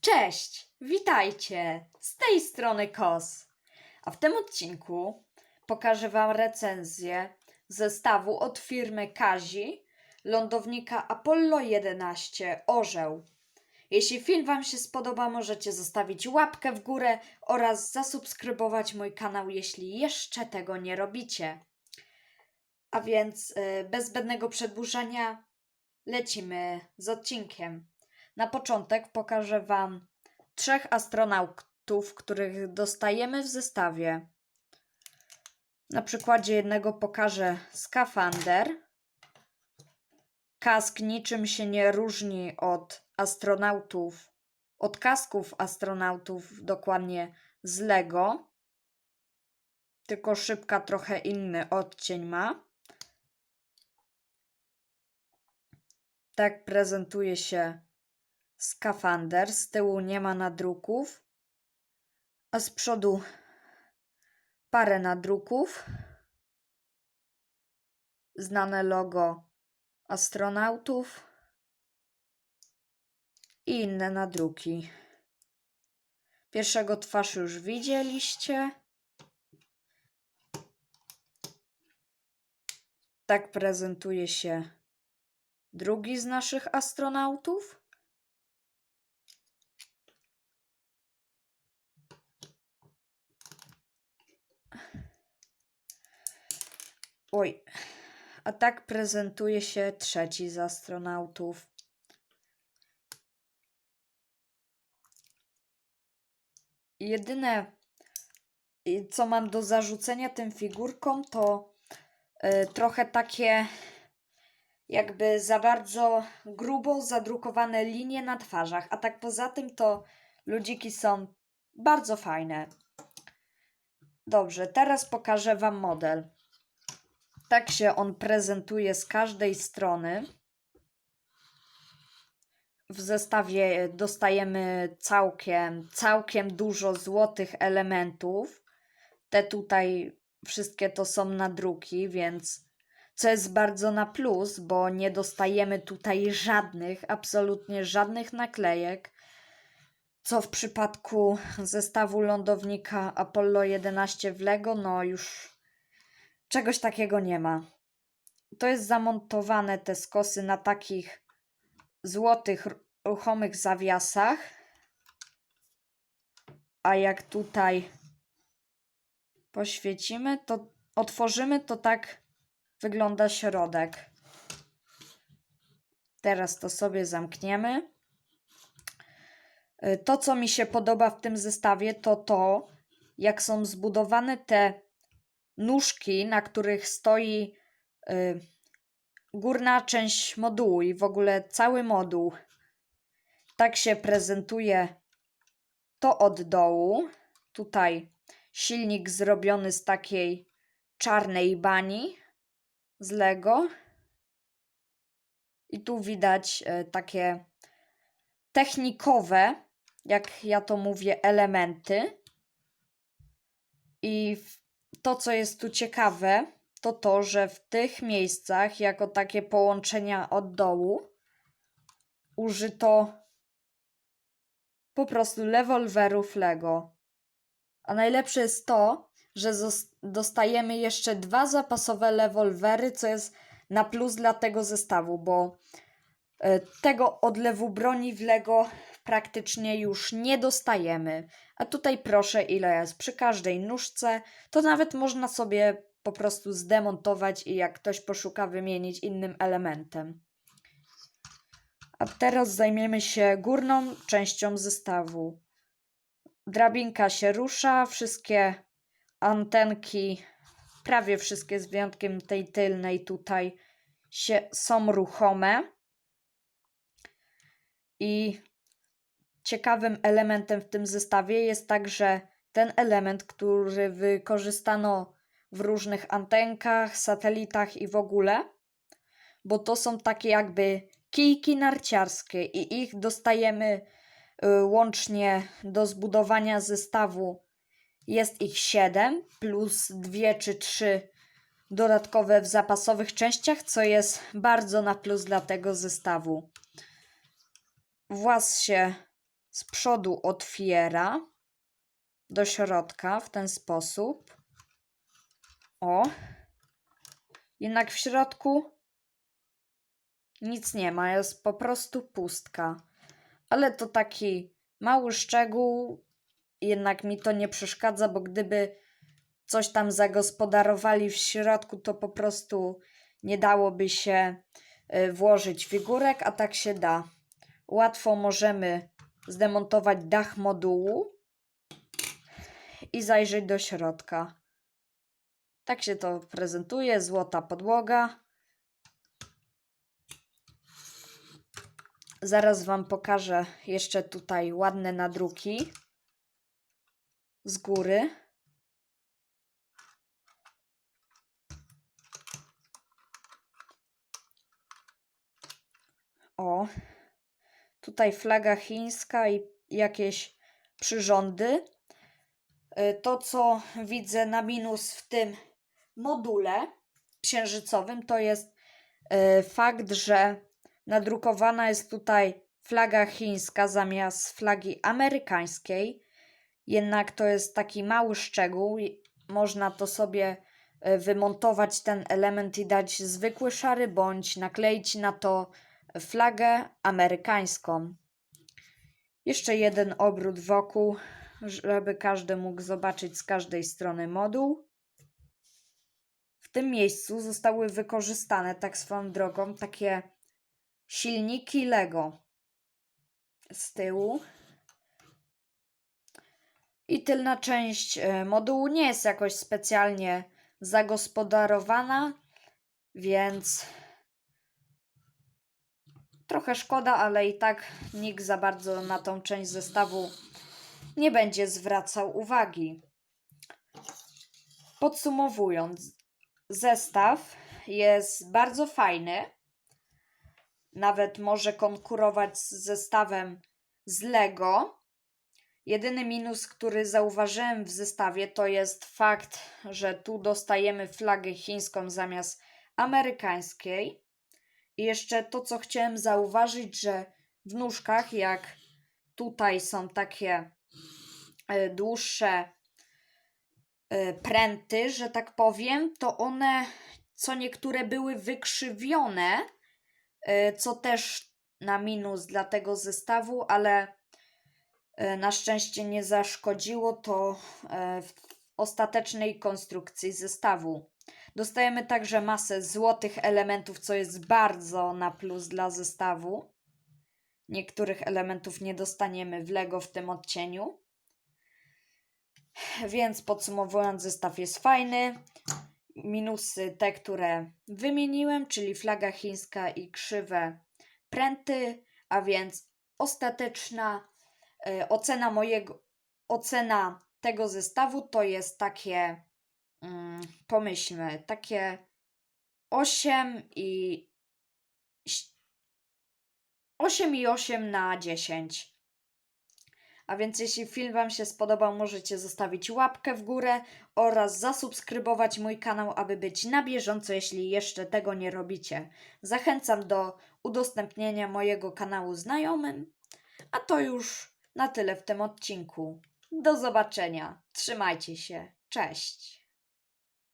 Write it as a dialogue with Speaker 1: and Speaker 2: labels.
Speaker 1: Cześć, witajcie! Z tej strony Kos. A w tym odcinku pokażę Wam recenzję zestawu od firmy Kazi lądownika Apollo 11 Orzeł. Jeśli film Wam się spodoba, możecie zostawić łapkę w górę oraz zasubskrybować mój kanał, jeśli jeszcze tego nie robicie. A więc y, bez zbędnego przedłużania lecimy z odcinkiem. Na początek pokażę Wam trzech astronautów, których dostajemy w zestawie. Na przykładzie jednego pokażę skafander. Kask niczym się nie różni od astronautów, od kasków astronautów, dokładnie z Lego. Tylko szybka trochę inny odcień ma. Tak prezentuje się skafander. Z tyłu nie ma nadruków, a z przodu parę nadruków. Znane logo astronautów i inne nadruki. Pierwszego twarz już widzieliście. Tak prezentuje się drugi z naszych astronautów. Oj, a tak prezentuje się trzeci z astronautów. Jedyne, co mam do zarzucenia tym figurkom, to y, trochę takie jakby za bardzo grubo zadrukowane linie na twarzach, a tak poza tym to ludziki są bardzo fajne. Dobrze, teraz pokażę Wam model. Tak się on prezentuje z każdej strony. W zestawie dostajemy całkiem, całkiem dużo złotych elementów. Te tutaj wszystkie to są nadruki, więc co jest bardzo na plus, bo nie dostajemy tutaj żadnych, absolutnie żadnych naklejek. Co w przypadku zestawu lądownika Apollo 11 w Lego, no już czegoś takiego nie ma. To jest zamontowane te skosy na takich złotych, ruchomych zawiasach. A jak tutaj poświecimy, to otworzymy, to tak wygląda środek. Teraz to sobie zamkniemy. Y, To, co mi się podoba w tym zestawie, to to, jak są zbudowane te nóżki, na których stoi y, górna część modułu i w ogóle cały moduł. Tak się prezentuje to od dołu. Tutaj silnik zrobiony z takiej czarnej bani z Lego. I tu widać e, takie technikowe, jak ja to mówię, elementy. I w- to, co jest tu ciekawe, to to, że w tych miejscach, jako takie połączenia od dołu, użyto po prostu rewolwerów Lego. A najlepsze jest to, że dostajemy jeszcze dwa zapasowe rewolwery, co jest na plus dla tego zestawu, bo e, tego odlewu broni w Lego praktycznie już nie dostajemy. A tutaj proszę, ile jest przy każdej nóżce, to nawet można sobie po prostu zdemontować i jak ktoś poszuka, wymienić innym elementem. A teraz zajmiemy się górną częścią zestawu. Drabinka się rusza, wszystkie antenki, prawie wszystkie z wyjątkiem tej tylnej tutaj się, są ruchome. I ciekawym elementem w tym zestawie jest także ten element, który wykorzystano w różnych antenkach, satelitach i w ogóle, bo to są takie jakby kijki narciarskie i ich dostajemy y, łącznie do zbudowania zestawu. Jest ich 7 plus 2 czy 3 dodatkowe w zapasowych częściach, co jest bardzo na plus dla tego zestawu. Włas się z przodu otwiera do środka w ten sposób. O. Jednak w środku nic nie ma, jest po prostu pustka. Ale to taki mały szczegół, jednak mi to nie przeszkadza, bo gdyby coś tam zagospodarowali w środku, to po prostu nie dałoby się y, włożyć figurek, a tak się da. Łatwo możemy zdemontować dach modułu i zajrzeć do środka. Tak się to prezentuje, złota podłoga. Zaraz Wam pokażę jeszcze tutaj ładne nadruki z góry. O, tutaj flaga chińska i jakieś przyrządy. Y, To, co widzę na minus w tym module księżycowym, to jest y, fakt, że nadrukowana jest tutaj flaga chińska zamiast flagi amerykańskiej. Jednak to jest taki mały szczegół. Można to sobie y, wymontować ten element i dać zwykły szary bądź nakleić na to flagę amerykańską. Jeszcze jeden obrót wokół, żeby każdy mógł zobaczyć z każdej strony moduł. W tym miejscu zostały wykorzystane, tak swoją drogą, takie silniki Lego z tyłu. I tylna część e, modułu nie jest jakoś specjalnie zagospodarowana, więc trochę szkoda, ale i tak nikt za bardzo na tą część zestawu nie będzie zwracał uwagi. Podsumowując, zestaw jest bardzo fajny. Nawet może konkurować z zestawem z Lego. Jedyny minus, który zauważyłem w zestawie, to jest fakt, że tu dostajemy flagę chińską zamiast amerykańskiej. Jeszcze to, co chciałem zauważyć, że w nóżkach, jak tutaj są takie e, dłuższe e, pręty, że tak powiem, to one co niektóre były wykrzywione, e, co też na minus dla tego zestawu, ale na szczęście nie zaszkodziło to w ostatecznej konstrukcji zestawu. Dostajemy także masę złotych elementów, co jest bardzo na plus dla zestawu. Niektórych elementów nie dostaniemy w Lego w tym odcieniu. Więc podsumowując, zestaw jest fajny. Minusy te, które wymieniłem, czyli flaga chińska i krzywe pręty, a więc ostateczna e, ocena mojego ocena tego zestawu to jest takie mm, pomyślmy, takie 8 i 8 i 8 na 10. A więc jeśli film Wam się spodobał, możecie zostawić łapkę w górę oraz zasubskrybować mój kanał, aby być na bieżąco, jeśli jeszcze tego nie robicie. Zachęcam do udostępnienia mojego kanału znajomym. A to już na tyle w tym odcinku. Do zobaczenia. Trzymajcie się. Cześć.